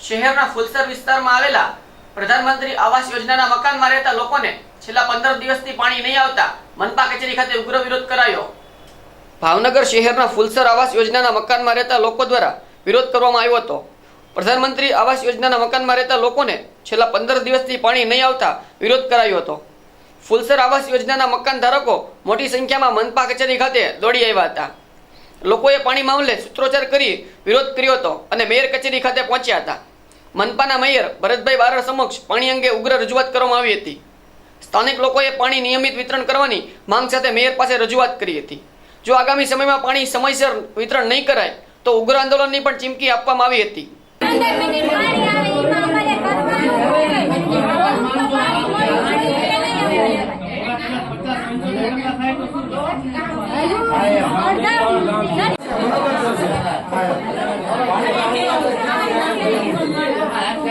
શહેરના ફુલસર વિસ્તારમાં આવેલા પ્રધાનમંત્રી આવાસ યોજનાના મકાનમાં રહેતા લોકોને છેલ્લા પંદર દિવસથી પાણી નહીં આવતા મનપા કચેરી ખાતે ઉગ્ર વિરોધ કરાયો. ભાવનગર શહેરના ફુલસર આવાસ યોજનાના મકાનમાં રહેતા લોકો દ્વારા વિરોધ કરવામાં આવ્યો હતો. પ્રધાનમંત્રી આવાસ યોજનાના મકાનમાં રહેતા લોકોને છેલ્લા પંદર દિવસથી પાણી નહીં આવતા વિરોધ કરાયો હતો. ફુલસર આવાસ યોજનાના મકાન ધારકો મોટી સંખ્યામાં મનપા કચેરી ખાતે દોડી આવ્યા હતા. લોકોએ પાણી મામલે સૂત્રોચ્ચાર કરી વિરોધ કર્યો હતો અને મેયર કચેરી ખાતે પહોંચ્યા હતા. મનપાના મેયર ભરતભાઈ બારડ સમક્ષ પાણી અંગે ઉગ્ર રજૂઆત કરવામાં આવી હતી. સ્થાનિક લોકોએ પાણી નિયમિત વિતરણ કરવાની માંગ સાથે મેયર પાસે રજૂઆત કરી હતી. જો આગામી સમયમાં પાણી સમયસર વિતરણ નહીં કરાય, તો ઉગ્ર આંદોલનની પણ ચીમકી આપવામાં આવી હતી.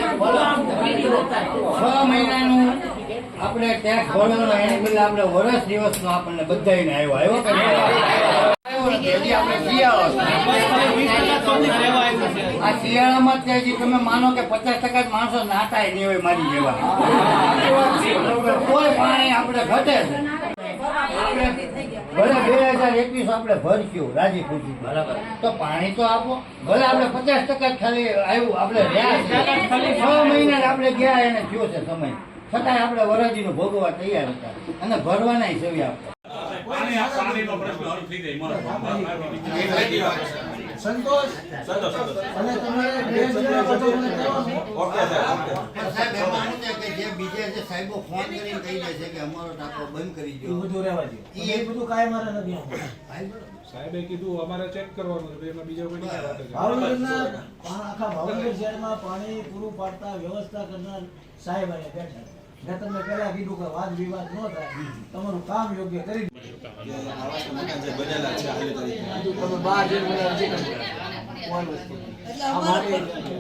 છ મહિનાનું આપણે ટેક્સ ભરવાનો એને બદલે આપણે વર્ષ દિવસનો આપણને બધાયને આવ્યો. આવ્યો કે. આ શિયાળામાં જ હજી તમે માનો કે પચાસ ટકા જ માણસો નાતાય નહીં હોય મારી જેવા. કોઈ પાણી આપણે ઘટે છે આપણે હજાર એકવીસ આપણે ભરશું રાજી ખુશી બરાબર. તો પાણી તો આપો. ભલે આપણે પચાસ ટકા જ ખાલી આવ્યું આપણે છ મહિના આપણે ગયા એને થયો છે સમય. છતાંય આપણે વરદીનું ભોગવવા તૈયાર હતા અને ભરવાના સેવી આપતા પાણીનો પ્રશ્ન હલ થઈ જાય મહત્વનો. અને તમારે ડ્રેસ જેવા બધું મને કહેવાનું. સાહેબ એમાં શું છે કે જે બીજે જે સાહેબો ફોન કરીને કહી દે છે કે અમારો ટાંકો બંધ કરી એ દો. બધું રહેવા દો. એ બધું કાય મારે નથી આવતું. સાહેબે કીધું અમારે ચેક કરવાનું છે એમાં બીજા કોઈ નહીં ભાવનગરના આખા ભાવનગર શહેરમાં પાણી પૂરું પાડતા વ્યવસ્થા કરનાર સાહેબ અહીંયા બેઠા. મેં તમને પહેલા કીધું કે વાદ વિવાદ ન થાય. તમારું કામ યોગ્ય કરી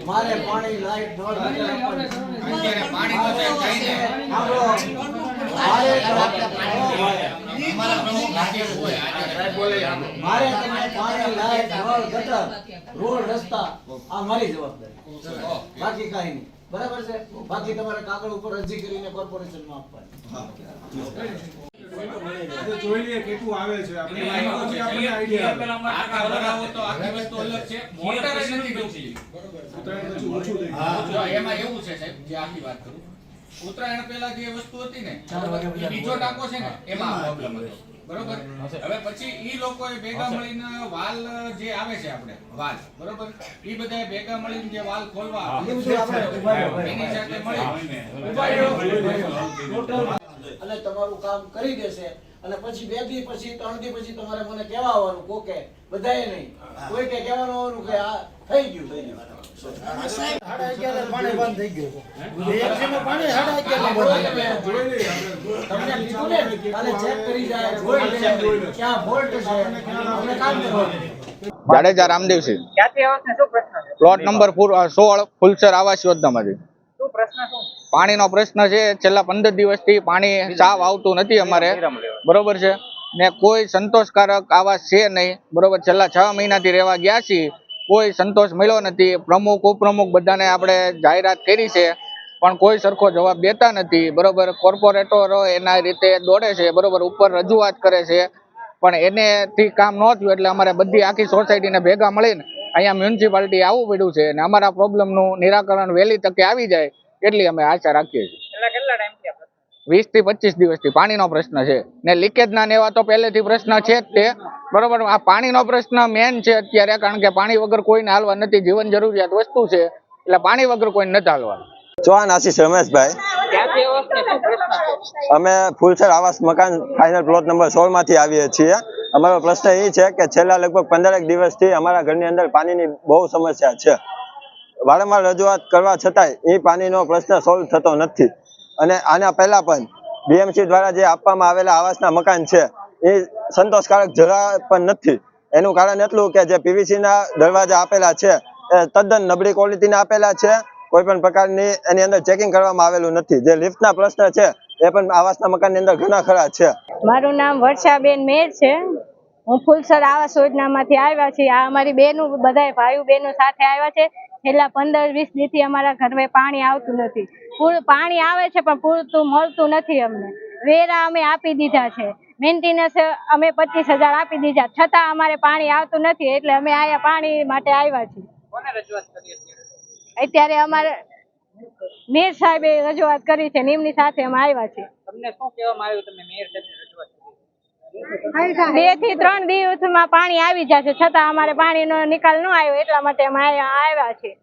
મારે પાણી લાઈટ. મારે પાણી લાઈટ નળ ગટર રોડ રસ્તા આ મારી જવાબદારી. બાકી કાંઈ નહીં. બરાબર છે? બાકી તમારે કાગળ ઉપર અરજી કરીને કોર્પોરેશનમાં આપવાની. જોઈ લઈએ કેટલું આવે છે. આપણે પછી આપણને આઈડિયા આવે. તો આખી વસ્તુ અલગ છે. મોટર જ નથી ડૂબતી. ઉત્તરાયણ પછી ઓછું થઈ ગયું. જો એમાં એવું છે સાહેબ જે આખી વાત કરું. ઉત્તરાયણ પહેલા જે વસ્તુ હતી ને ઈ બીજો ટાંકો છે ને એમાં પ્રોબ્લેમ હતો. બરોબર? હવે પછી ઈ લોકોએ ભેગા મળીને વાલ જે આવે છે આપણે વાલ બરોબર? ઈ બધા ભેગા મળીને જે વાલ ખોલવા એ. એની સાથે મળી ટોટલ અને તમારું કામ કરી દેશે. અને પછી બે દી પછી ત્રણ દી પછી તમારે મને કેવા આવવાનું કોકે બધાએ નહીં. કોઈ કે કેવાનું આવવાનું કે આ થઈ ગયું. થઈ ગયું. સાડા અગિયારે પાણી બંધ થઈ ગયું એક સમય પાણી સાડા અગિયારે બંધ થઈ ગયું. તમને કીધું ને કાલે ચેક કરી જાય જોઈ લે ક્યાં ફોલ્ટ છે? આપણે કામ કરવાનું. જાડેજા રામદેવસિંહ. ક્યાંથી આવે છે? શું પ્રશ્ન છે? પ્લોટ નંબર સોળ ફુલસર આવાસ યોજનામાંથી શું પ્રશ્ન શું પાણીનો પ્રશ્ન છે. છેલ્લા પંદર દિવસથી પાણી સાવ આવતું નથી અમારે. બરોબર છે? ને કોઈ સંતોષકારક આવાસ છે નહીં. બરોબર, છેલ્લા છ મહિનાથી રહેવા ગયા છીએ. કોઈ સંતોષ મળ્યો નથી. પ્રમુખ, ઉપપ્રમુખ બધાને આપણે જાહેરાત કરી છે. પણ કોઈ સરખો જવાબ દેતા નથી. બરોબર, કોર્પોરેટરો એના રીતે દોડે છે. બરોબર, ઉપર રજૂઆત કરે છે. પણ એનેથી કામ ન થયું એટલે અમારે બધી આખી સોસાયટીને ભેગા મળીને અહીંયા મ્યુનિસિપાલિટી આવવું પડ્યું છે. અને અમારા પ્રોબ્લેમનું નિરાકરણ વહેલી તકે આવી જાય. એટલી અમે આશા રાખીએ છીએ. વીસથી પચીસ દિવસથી પાણીનો પ્રશ્ન છે. ને લીકેજ ના એવા તો પહેલેથી પ્રશ્ન છે જ તે. બરોબર આ પાણીનો પ્રશ્ન મેન છે અત્યારે કારણ કે પાણી વગર કોઈને હાલવા નથી. જીવન જરૂરિયાત વસ્તુ છે એટલે પાણી વગર કોઈને નથી હાલવા ચૌહાણ આશીષ રમેશભાઈ. અમે ફૂલસર આવાસ મકાન ફાઇનલ પ્લોટ નંબર સોળમાંથી આવીએ છીએ. અમારો પ્રશ્ન એ છે કે છેલ્લા લગભગ પંદરેક દિવસથી અમારા ઘરની અંદર પાણીની બહુ સમસ્યા છે. વારંવાર રજૂઆત કરવા છતાંય એ પાણીનો પ્રશ્ન સોલ્વ થતો નથી. અને આના પહેલા પણ બીએમસી દ્વારા જે આપવામાં આવેલા આવાસના મકાન છે, એ સંતોષકારક જરા પણ નથી. એનું કારણ એટલું કે જે પીવીસીના દરવાજા આપેલા છે, એ તદ્દન નબળી ક્વોલિટીના આપેલા છે કોઈ પ્રકારની એની અંદર ચેકિંગ કરવામાં આવેલું નથી. જે લિફ્ટના પ્રશ્ન છે, એ પણ આવાસના મકાનની અંદર ઘણા ખરા છે. મારું નામ વર્ષાબેન મેર છે. હું ફૂલસર આવાસ યોજનામાંથી આવ્યા છીએ. આ અમારી બેનું બધાય ભાઈઓ બહેનો સાથે આવ્યા છે. છેલ્લા પંદર વીસ દિવસથી અમારા ઘરમાં પાણી આવતું નથી. પૂરું પાણી આવે છે પણ પૂરતું મળતું નથી અમને. વેરા અમે આપી દીધા છે. મેન્ટેનન્સ અમે પચીસ હજાર આપી દીધા. છતાં અમારે પાણી આવતું નથી એટલે અમે અહીંયા પાણી માટે આવ્યા છીએ. અત્યારે? અમારે મેયર સાહેબે રજૂઆત કરી છે નિમની સાથે અમે આવ્યા છીએ. તમને શું કહેવામાં આવ્યું તમે મેયર કરી બેથી ત્રણ દિવસમાં પાણી આવી જશે. છતાં અમારે પાણીનો નિકાલ ન આવ્યો એટલા માટે અમે આવ્યા છીએ.